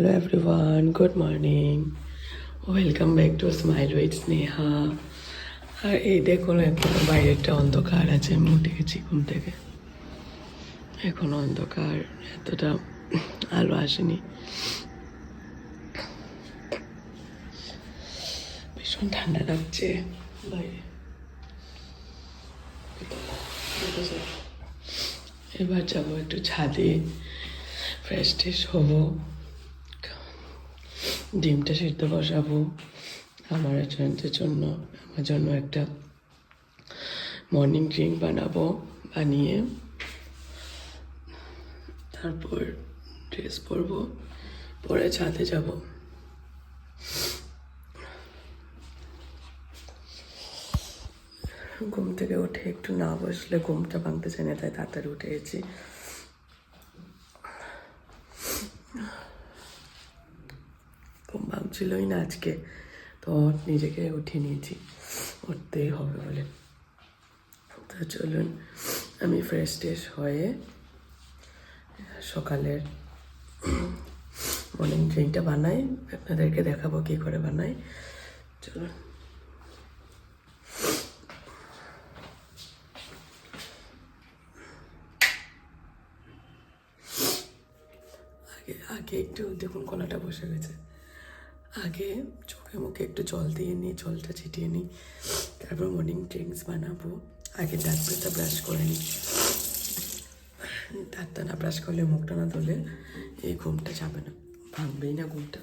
Hello everyone good morning welcome back to smile with Sneha আর এই দেখুন এখন বাইরেটা অন্ধকার আছে আমি উঠে ঘুম থেকে। এখন অন্ধকার, এতটা আলো আসেনি। ভীষণ ঠান্ডা লাগছে বাইরে। এবার যাব একটু ছাদে ফ্রেশ ট্রেশ হব। ডিমটা সিদ্ধ বসাবো আমার জয়ন্তের জন্য, আমার জন্য একটা মর্নিং ড্রিঙ্ক বানাবো, বানিয়ে তারপর ড্রেস পরবো, পরে ছাদে যাব। ঘুম থেকে উঠে একটু না বসলে ঘুমটা ভাঙতে চায় না, তাই তাড়াতাড়ি উঠে গেছি। ঘুম ভাঙছিলই না আজকে। তো নিজেকে উঠিয়ে নিয়েছি। উঠতেই হবে বলে। তো চলুন, আমি ফ্রেশ ট্রেশ হয়ে সকালের মর্নিং ড্রিঙ্কটা বানাই। আপনাদেরকে দেখাবো কী করে বানাই। চলুন। আগে আগে একটু দেখুন, কলাটা বসে গেছে। আগে চোখে মুখে একটু জল দিয়ে নিই, জলটা ছিটিয়ে নিই, তারপর মর্নিং ড্রিঙ্কস বানাবো। আগে দাঁতটা ব্রাশ করে নিই। দাঁতটা না ব্রাশ করলে মুখটা না ধরলে এই ঘুমটা যাবে না। ভাঙবেই না ঘুমটা।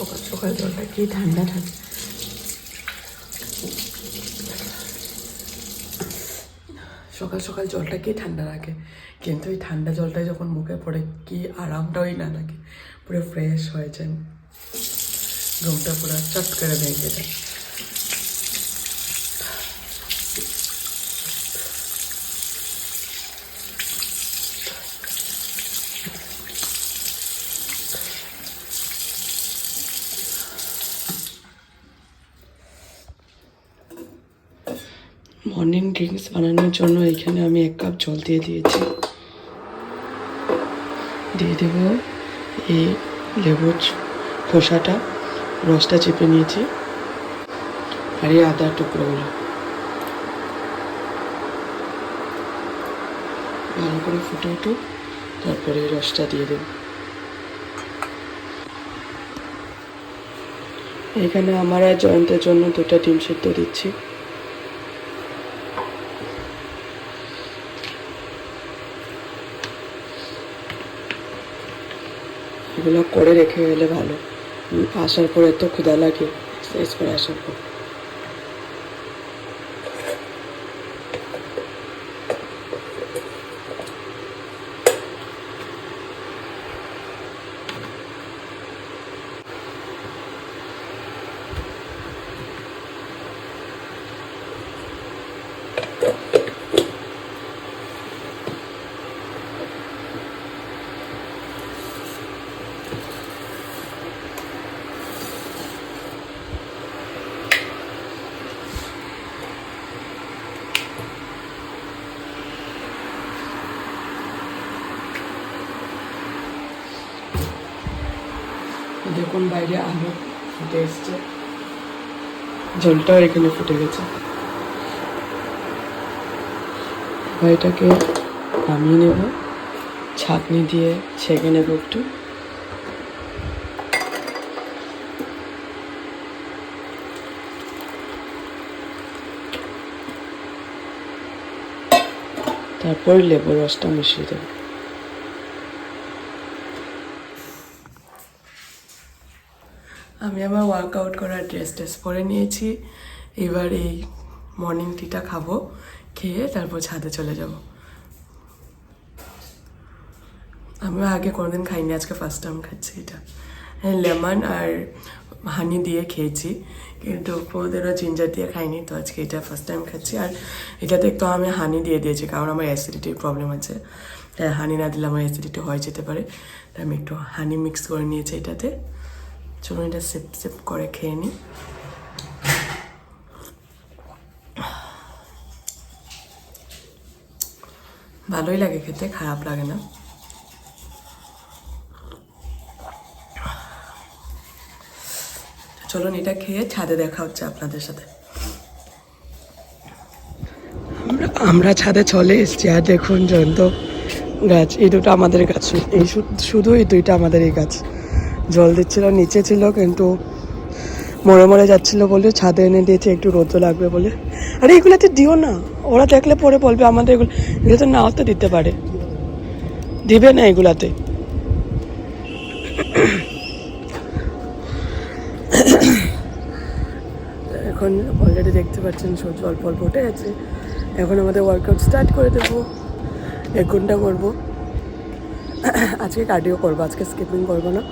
সকাল সকাল জলটা কি ঠান্ডা ঠান্ডা। সকাল সকাল জলটা কি ঠান্ডা লাগে? কিন্তু ওই ঠান্ডা জলটা যখন মুখে পড়ে, কি আরামটাই না লাগে। পুরো ফ্রেশ হয়ে যায়। ঘুমটা পুরো চট করে ভেঙে যায়। মর্নিং ড্রিঙ্কস বানানোর জন্য এখানে আমি এক কাপ জল দিয়ে দিয়েছি। দিয়ে দেব এই লেবুর খোসাটা, রসটা চেপে নিয়েছি আর এই আদার টুকরোগুলো। ভালো করে ফুটে উঠুক, তারপরে রসটা দিয়ে দেব। এখানে আমার আর জয়ন্তের জন্য দুটো ডিম সেদ্ধ দিচ্ছি। এগুলো করে রেখে গেলে ভালো। আসার পরে তো ক্ষুদা লাগে এক্সারসাইজ করে আসার পর। দেখুন বাইরে আলো ফুটে এসছে? জলটাও এখানে ফুটে গেছে। এটাকে নামিয়ে নেব। ছাঁকনি দিয়ে ছেঁকে নেব একটু। তারপর লেবুর রসটা মিশিয়ে দেবো। আমি আমার ওয়ার্কআউট করার ড্রেস ট্রেস পরে নিয়েছি। এবার এই মর্নিং টিটা খাব, খেয়ে তারপর ছাদে চলে যাব। আমিও আগে কোনোদিন খাইনি, আজকে ফার্স্ট টাইম খাচ্ছি এটা। হ্যাঁ লেমন আর হানি দিয়ে খেয়েছি, কিন্তু কোনোদিনও জিঞ্জার দিয়ে খাইনি, তো আজকে এটা ফার্স্ট টাইম খাচ্ছি। আর এটাতে একটু আমি হানি দিয়ে দিয়েছি, কারণ আমার অ্যাসিডিটির প্রবলেম আছে। তাই হানি না দিলে আমার অ্যাসিডিটি হয়ে যেতে পারে। আমি একটু হানি মিক্স করে নিয়েছি এটাতে। চলুন এটা সেপ সেপ করে খেয়ে নিই ভালোই লাগে খেতে, খারাপ লাগে না। চলুন এটা খেয়ে ছাদে দেখা হচ্ছে আপনাদের সাথে। আমরা ছাদে চলে এসছি, আর দেখুন জয়ন্ত গাছ, এই দুটো আমাদের গাছ, এই শুধু এই দুইটা আমাদের এই গাছ। জল দিচ্ছিল, নিচে ছিল, কিন্তু মরে মরে যাচ্ছিল বলে ছাদে এনে দিয়েছে, একটু রোদ লাগবে বলে। আরে এগুলোতে দিও না, ওরা দেখলে পরে বলবে আমাদের এগুলো এগুলো তো নাও তো দিতে পারে। দিবে না এগুলাতে। এখন অলরেডি দেখতে পাচ্ছেন, সূর্য অল্প অল্প উঠে গেছে। এখন আমাদের ওয়ার্কআউট স্টার্ট করে দেবো। এক ঘণ্টা করব। আজকে কার্ডিও করব, আজকে স্কিপিং করব না।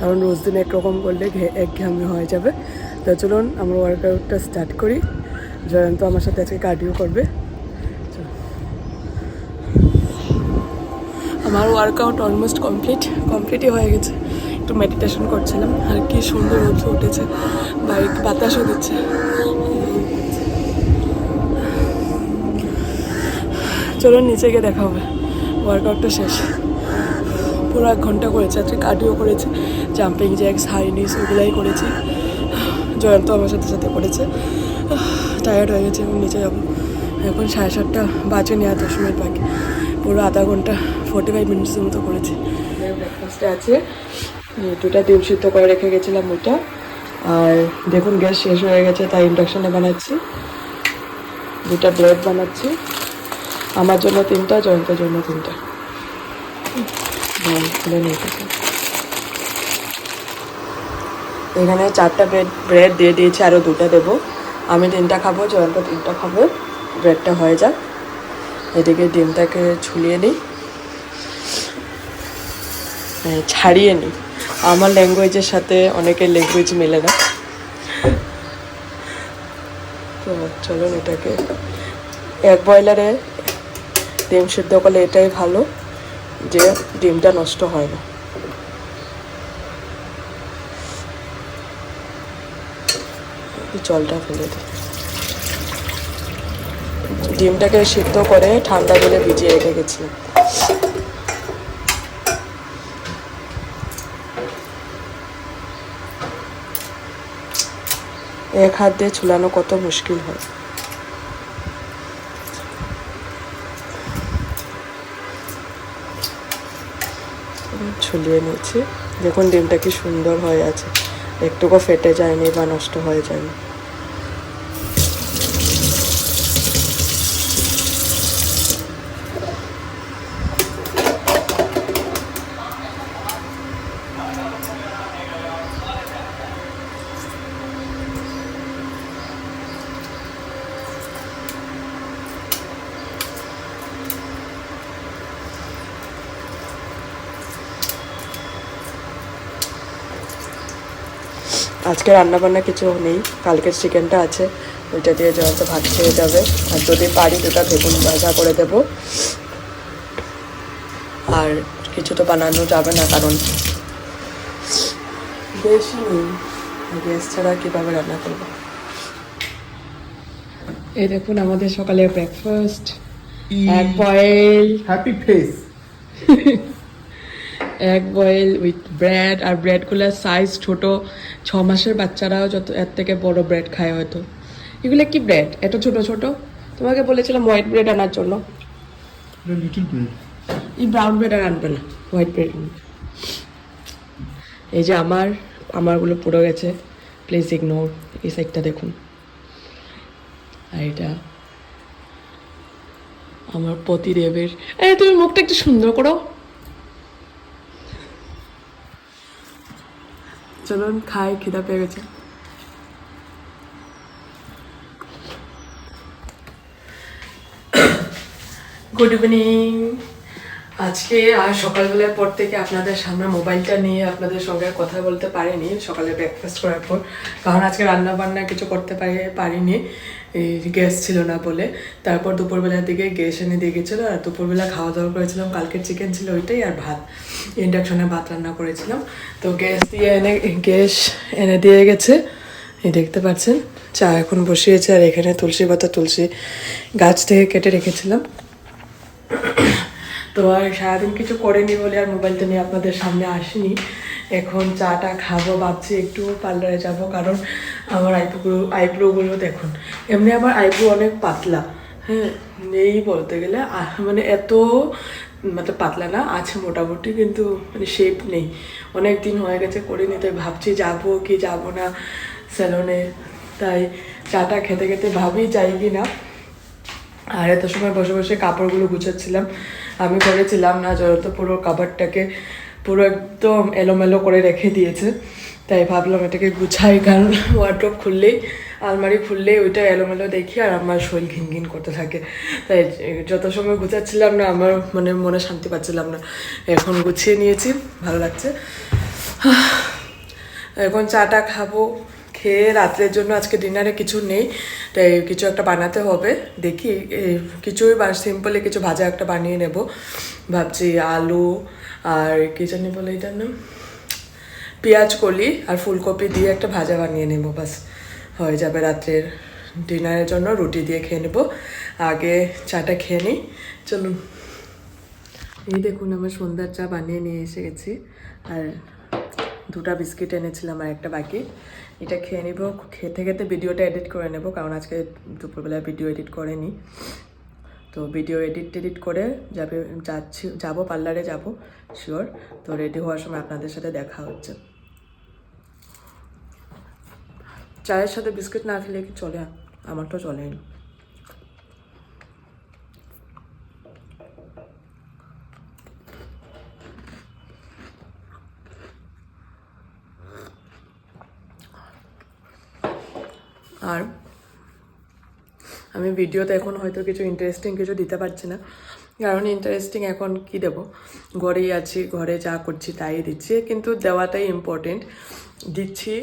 কারণ রোজ দিন একরকম করলে একঘেয়েমি হয়ে যাবে। তো চলুন, আমরা ওয়ার্কআউটটা স্টার্ট করি। জয়ন্ত আমার সাথে আজকে কার্ডিও করবে। আমার ওয়ার্কআউট অলমোস্ট কমপ্লিট কমপ্লিটই হয়ে গেছে। একটু মেডিটেশন করছিলাম। আর কি সুন্দর রোদ উঠেছে। বাইক বাতাসও দিচ্ছে। চলুন, নিচে গিয়ে দেখা হবে। ওয়ার্কআউটটা শেষ। পুরো এক ঘণ্টা করেছে, আজকে কার্ডিও করেছে জাম্পিং জ্যাক্স হাই নিস ওগুলাই করেছি। জয়ন্ত আমার সাথে সাথে করেছে। টায়ার্ড হয়ে গেছে এবং নিচে যাব। এখন সাড়ে সাতটা বাজে নেওয়া দশ মিনিট বাকি। পুরো আধা ঘণ্টা ফোর্টি ফাইভ মিনিটসের মতো করেছি। ব্রেকফাস্টে আছে। দুটা ডিম সিদ্ধ করে রেখে গেছিলাম ওইটা আর দেখুন, গ্যাস শেষ হয়ে গেছে, তাই ইন্ডাকশনে বানাচ্ছি। দুটা ব্রেড বানাচ্ছি। আমার জন্য তিনটা, জয়ন্তের জন্য তিনটা। নিয়ে গেছে। এখানে চারটা ব্রেড ব্রেড দিয়ে দিয়েছি আরও দুটো দেবো। আমি তিনটা খাব জয়ন্ত তিনটা খাব। ব্রেডটা হয়ে যাক। এদিকে ডিমটাকে ঝুলিয়ে নিই। হ্যাঁ, ছাড়িয়ে নিই। আমার ল্যাঙ্গুয়েজের সাথে অনেকের ল্যাঙ্গুয়েজ মেলে না। তো চলুন এটাকে এক বয়লারে ডিম সিদ্ধ করলে এটাই ভালো। যে ডিমটা নষ্ট হয় না। জলটা ফেলে দিই ডিমটাকে সিদ্ধ করে ঠান্ডা জলে ভিজিয়ে রেখে গেছিলাম এক হাত দিয়ে ঝুলানো কত মুশকিল হয়। ঝুলিয়ে নিয়েছি। দেখুন ডিমটা কি সুন্দর হয়ে আছে। একটুকু ফেটে যায়নি বা নষ্ট হয়ে যায়নি। আজকে রান্না বান্না কিছু নেই কালকের চিকেনটা আছে ওইটা দিয়ে জয়ন্ত ভাত খেয়ে যাবে। আর যদি পারি দুটা বেগুন ভাজা করে দেব। আর কিছু তো বানানো যাবে না কারণ বেশি নেই। গ্যাস ছাড়া কীভাবে রান্না করব? এই দেখুন আমাদের সকালে ব্রেকফাস্ট এক boil happy face egg boil with bread আর ব্রেডগুলোর সাইজ ছোট। ছ মাসের বাচ্চারাও যত এর থেকে বড় ব্রেড খায় হয়তো। এগুলো কি ব্রেড এত ছোট ছোট? তোমাকে বলেছিলাম হোয়াইট ব্রেড আনার জন্য। এই ব্রাউন ব্রেড আর আনবে না হোয়াইট ব্রেড এই যে আমার আমারগুলো পুরো গেছে। প্লিজ ইগনোর এই সাইডটা দেখুন। আর এটা আমার পতিদেবের। এই তুমি মুখটা একটু সুন্দর করো। চলুন খাই খিদা পেয়ে গেছে গুড ইভিনিং আজকে আর সকালবেলার পর থেকে আপনাদের সামনে মোবাইলটা নিয়ে আপনাদের সঙ্গে কথা বলতে পারিনি, সকালে ব্রেকফাস্ট করার পর। কারণ আজকে রান্না বান্না কিছু করতে পারি পারিনি, এই গ্যাস ছিল না বলে। তারপর দুপুরবেলার দিকে গ্যাস এনে দিয়ে গেছিল, আর দুপুরবেলা খাওয়া দাওয়া করেছিলাম, কালকের চিকেন ছিল ওইটাই আর ভাত। ইন্ডাকশনে ভাত রান্না করেছিলাম। তো গ্যাস দিয়ে এনে গ্যাস এনে দিয়ে গেছে। এই দেখতে পাচ্ছেন, চা এখন বসিয়েছে, আর এখানে তুলসী পাতা তুলসী গাছ থেকে কেটে রেখেছিলাম। তো আর সারাদিন কিছু করেনি বলে আর মোবাইলটা নিয়ে আপনাদের সামনে আসিনি। এখন চাটা খাব, ভাবছি একটু পার্লারে যাব কারণ আমার আইব্রো, আইব্রোগুলো দেখুন, এমনি আমার আইব্রো অনেক পাতলা হ্যাঁ নেই বলতে গেলে মানে এত মানে পাতলা না, আছে মোটামুটি কিন্তু মানে শেপ নেই। অনেক দিন হয়ে গেছে করিনি, তাই ভাবছি যাব কি যাব না স্যালনে তাই চাটা খেতে খেতে ভাবি যাই কি না আর এত সময় বসে বসে কাপড়গুলো গুছাচ্ছিলাম। আমি করেছিলাম না যত পুরো কাবারটাকে পুরো একদম এলোমেলো করে রেখে দিয়েছে। তাই ভাবলাম এটাকে গুছাই, কারণ ওয়ার্ড্রপ খুললেই, আলমারি খুললেই ওইটা এলোমেলো দেখি আর আমার শরীর ঘিন ঘিন করতে থাকে। তাই যত সময় গুছাচ্ছিলাম না, আমার মানে মনে শান্তি পাচ্ছিলাম না। এখন গুছিয়ে নিয়েছি, ভালো লাগছে। এখন চাটা খাব। খেয়ে রাত্রের জন্য আজকে ডিনারে কিছু নেই, তাই কিছু একটা বানাতে হবে। দেখি কিছুই সিম্পলি কিছু ভাজা একটা বানিয়ে নেব। ভাবছি আলু আর কি জানি বলে এটার নাম? পেঁয়াজ কলি আর ফুলকপি দিয়ে একটা ভাজা বানিয়ে নেব, বাস। হয়ে যাবে রাত্রের ডিনারের জন্য, রুটি দিয়ে খেয়ে নেব। আগে চাটা খেয়ে নিই। চলুন। এই দেখুন, আমার সন্ধ্যার চা বানিয়ে নিয়ে এসে গেছি। আর দুটা বিস্কিট এনেছিলাম আর একটা বাকি। এটা খেয়ে নিব খেতে খেতে ভিডিওটা এডিট করে নেব, কারণ আজকে দুপুরবেলা ভিডিও এডিট করেনি। তো ভিডিও এডিট টেডিট করে যাবে, যাচ্ছি, যাব, পার্লারে যাব শিওর তো রেডি হওয়ার সময় আপনাদের সাথে দেখা হচ্ছে। চায়ের সাথে বিস্কিট না খেলে কি চলে? আমার তো চলেনি আর আমি ভিডিওতে এখন হয়তো কিছু ইন্টারেস্টিং কিছু দিতে পারছি না। কারণ ইন্টারেস্টিং এখন কি দেব? ঘরেই আছি, ঘরে যা করছি তাই দিচ্ছি। কিন্তু দেওয়াটাই ইম্পর্টেন্ট দিচ্ছি,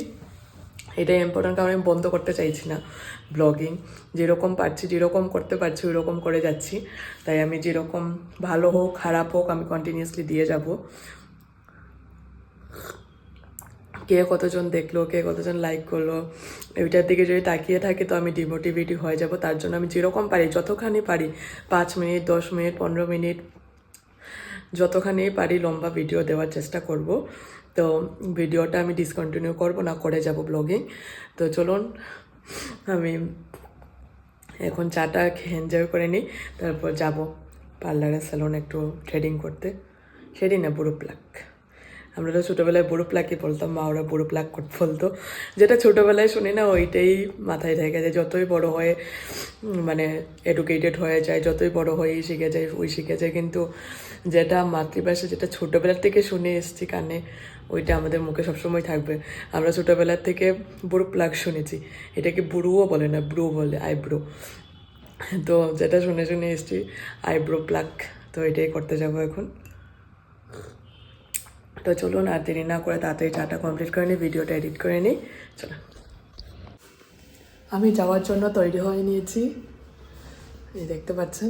এটাই ইম্পর্টেন্ট কারণ আমি বন্ধ করতে চাইছি না। ব্লগিং যেরকম পারছি, যেরকম করতে পারছি, ওইরকম করে যাচ্ছি। তাই আমি যেরকম ভালো হোক, খারাপ হোক, আমি কন্টিনিউয়াসলি দিয়ে যাব। কে কতজন দেখল, কে কতজন লাইক করল ওইটার দিকে যদি তাকিয়ে থাকি তো আমি ডিমোটিভেটিভ হয়ে যাব। তার জন্য আমি যেরকম পারি, যতখানি পারি, পাঁচ মিনিট, দশ মিনিট, পনেরো মিনিট, যতখানি পারি লম্বা ভিডিও দেওয়ার চেষ্টা করব। তো ভিডিওটা আমি ডিসকন্টিনিউ করব, না করে যাব ব্লগিং তো চলুন, আমি এখন চাটা এনজয় করে নিই, তারপর যাব পার্লারের স্যালন একটু থ্রেডিং করতে। থ্রেডিং না বুড়ো প্লাক আমরা তো ছোটোবেলায় বুড়ো প্লাকই বলতাম, মা, ওরা বুড়ো প্লাক বলতো। যেটা ছোটোবেলায় শুনি না, ওইটাই মাথায় থেকে যায়। যতই বড় হয়ে মানে এডুকেটেড হয়ে যায়, যতই বড় হয়েই শিখে যায়, ওই শিখে যায়। কিন্তু যেটা মাতৃভাষা, যেটা ছোটোবেলার থেকে শুনে এসেছি কানে, ওইটা আমাদের মুখে সবসময় থাকবে। আমরা ছোটোবেলার থেকে বুড়ো প্লাক শুনেছি। এটাকে বুড়ুও বলে না, ব্রু বলে, আইব্রো। তো যেটা শুনে শুনে এসেছি, আইব্রো প্লাক তো এটাই করতে যাব এখন। তো চলুন আর দেরি না করে তাড়াতাড়ি চাটা কমপ্লিট করে নিই ভিডিওটা এডিট করে নিই। চলুন আমি যাওয়ার জন্য তৈরি হয়ে নিয়েছি। এই দেখতে পাচ্ছেন?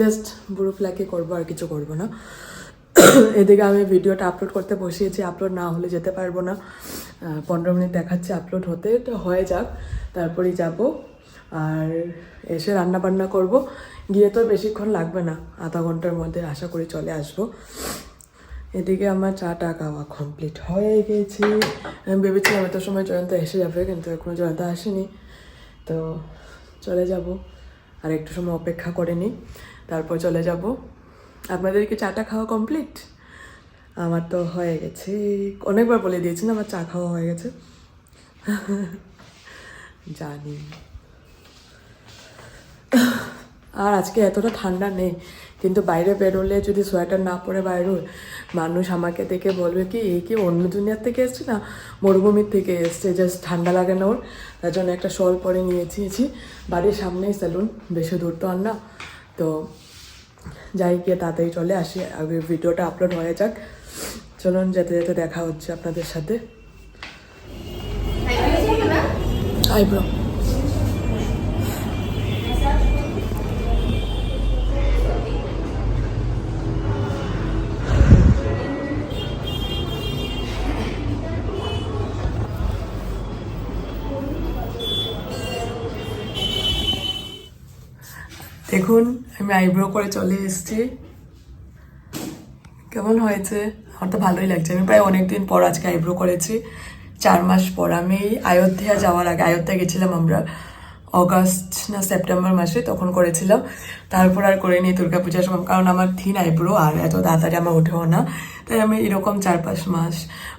জাস্ট বুড়ো প্লাকে করব, আর কিছু করব না। এদিকে আমি ভিডিওটা আপলোড করতে বসিয়েছি আপলোড না হলে যেতে পারব না। পনেরো মিনিট দেখাচ্ছে আপলোড হতে, তো হয়ে যাক। তারপরেই যাব। আর এসে রান্না বান্না করব। গিয়ে তো বেশিক্ষণ লাগবে না, আধা ঘণ্টার মধ্যে আশা করি চলে আসব। এদিকে আমার চাটা খাওয়া কমপ্লিট হয়ে গেছে। আমি ভেবেছিলাম এত সময় জয়ন্ত এসে যাবে, কিন্তু এখনও জয়ন্ত আসেনি। তো চলে যাব। আর একটু সময় অপেক্ষা করে নিই। তারপর চলে যাব। আপনাদের কি চাটা খাওয়া কমপ্লিট আমার তো হয়ে গেছে। অনেকবার বলে দিয়েছি না আমার চা খাওয়া হয়ে গেছে। জানি। আর আজকে এতটা ঠান্ডা নেই। কিন্তু বাইরে বেরোলে যদি সোয়েটার না পরে বাইরে মানুষ আমাকে দেখে বলবে কি এই কি অন্য দুনিয়ার থেকে এসছে না? মরুভূমির থেকে এসছে জাস্ট ঠান্ডা লাগে না ওর? তার জন্য একটা শল পরে নিয়েছি বাড়ির সামনেই স্যালুন বেশি দূর তো আর না। তো যাই গিয়ে তাড়াতাড়ি চলে আসি আগে ভিডিওটা আপলোড হয়ে যাক। চলুন যেতে যেতে দেখা হচ্ছে আপনাদের সাথে। আইব্রো দেখুন, আমি আইব্রো করে চলে এসেছি। কেমন হয়েছে? আমার তো ভালোই লাগছে। আমি প্রায় অনেকদিন পর আজকে আইব্রো করেছি। চার মাস পর। আমি অযোধ্যা যাওয়ার আগে অযোধ্যা গেছিলাম আমরা অগাস্ট না সেপ্টেম্বর মাসে, তখন করেছিলাম। তারপর আর করিনি দুর্গা পূজার সময় কারণ আমার থিন আইব্রো আর এত তাড়াতাড়ি আমার ওঠেও না। তাই আমি এরকম চার পাঁচ মাস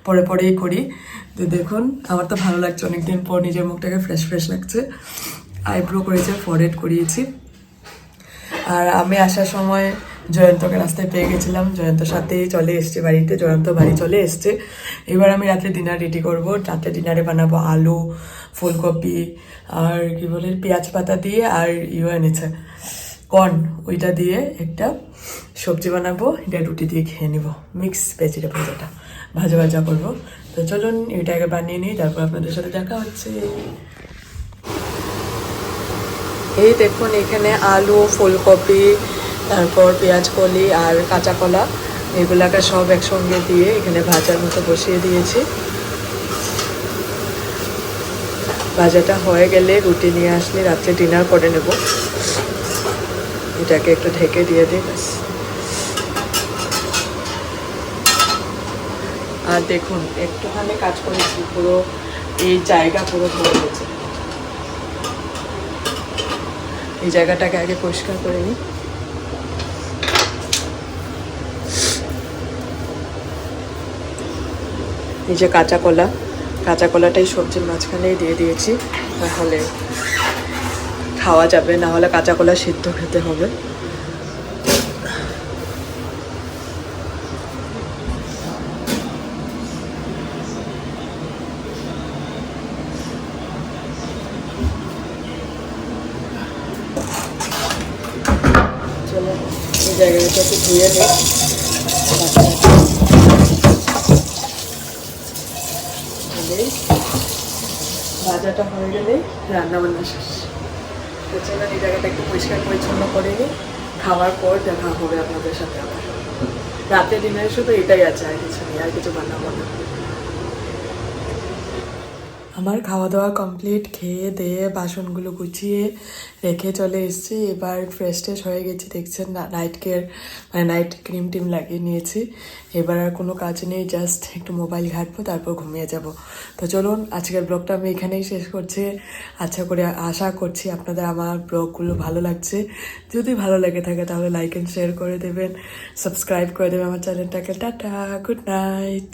পরে পরেই করি। তো দেখুন, আমার তো ভালো লাগছে। অনেকদিন পর নিজের মুখটাকে ফ্রেশ ফ্রেশ লাগছে। আইব্রো করেছে ফরেড করিয়েছি। আর আমি আসার সময় জয়ন্তকে রাস্তায় পেয়ে গেছিলাম। জয়ন্তর সাথেই চলে এসছে বাড়িতে, জয়ন্ত বাড়ি চলে এসছে। এবার আমি রাত্রে ডিনার রেডি করব। রাত্রে ডিনারে বানাবো আলু, ফুলকপি আর কি বলে, পেঁয়াজ পাতা দিয়ে আর ইয়ে এনেছে, কর্ন। ওইটা দিয়ে একটা সবজি বানাবো, এটা রুটি দিয়ে খেয়ে নিব। মিক্স ভেজিটেবল যেটা ভাজা ভাজা করব। তো চলুন, এটা আগে বানিয়ে নিই, তারপর আপনাদের সাথে দেখা হচ্ছে। এই দেখুন, এখানে আলু, ফুলকপি, তারপর পেঁয়াজ কলি আর কাঁচা কলা এগুলাকে সব একসঙ্গে দিয়ে এখানে ভাজার মতো বসিয়ে দিয়েছি। ভাজাটা হয়ে গেলে রুটি নিয়ে আসলে রাত্রে ডিনার করে নেব। এটাকে একটু ঢেকে দিয়ে দিই, ব্যাস। আর দেখুন, একটুখানি কাজ করেছি, পুরো এই জায়গা পুরো ধরে গেছে। এই জায়গাটাকে আগে পরিষ্কার করে নিই। এই যে কাঁচা কলা, কাঁচা কলাটাই সবজির মাঝখানেই দিয়ে দিয়েছি। তাহলে খাওয়া যাবে, না হলে কাঁচা কলা সিদ্ধ খেতে হবে চলো এই জায়গাটা একটু ধুয়ে ভাজাটা হয়ে গেলেই রান্নাবান্না শেষ। তো চলো, এই জায়গাটা একটু পরিষ্কার পরিচ্ছন্ন করে নিই। খাওয়ার পর দেখা হবে আপনাদের সাথে আবার। রাতে ডিনারে শুধু এটাই আছে, আর কিছু নেই, আর কিছু বান্না না। আমার খাওয়া দাওয়া কমপ্লিট খেয়ে দিয়ে বাসনগুলো গুছিয়ে রেখে চলে এসেছি। এবার ফ্রেশ ট্রেশ হয়ে গেছি, দেখছেন নাইট কেয়ার মানে নাইট ক্রিম টিম লাগিয়ে নিয়েছি। এবার আর কোনো কাজ নেই জাস্ট একটু মোবাইল ঘাঁটবো, তারপর ঘুমিয়ে যাব। তো চলুন, আজকের ব্লগটা আমি এখানেই শেষ করছি। আচ্ছা করে, আশা করছি আপনাদের আমার ব্লগগুলো ভালো লাগছে। যদি ভালো লেগে থাকে, তাহলে লাইক অ্যান্ড শেয়ার করে দেবেন। সাবস্ক্রাইব করে দেবেন আমার চ্যানেলটাকে টাটা গুড নাইট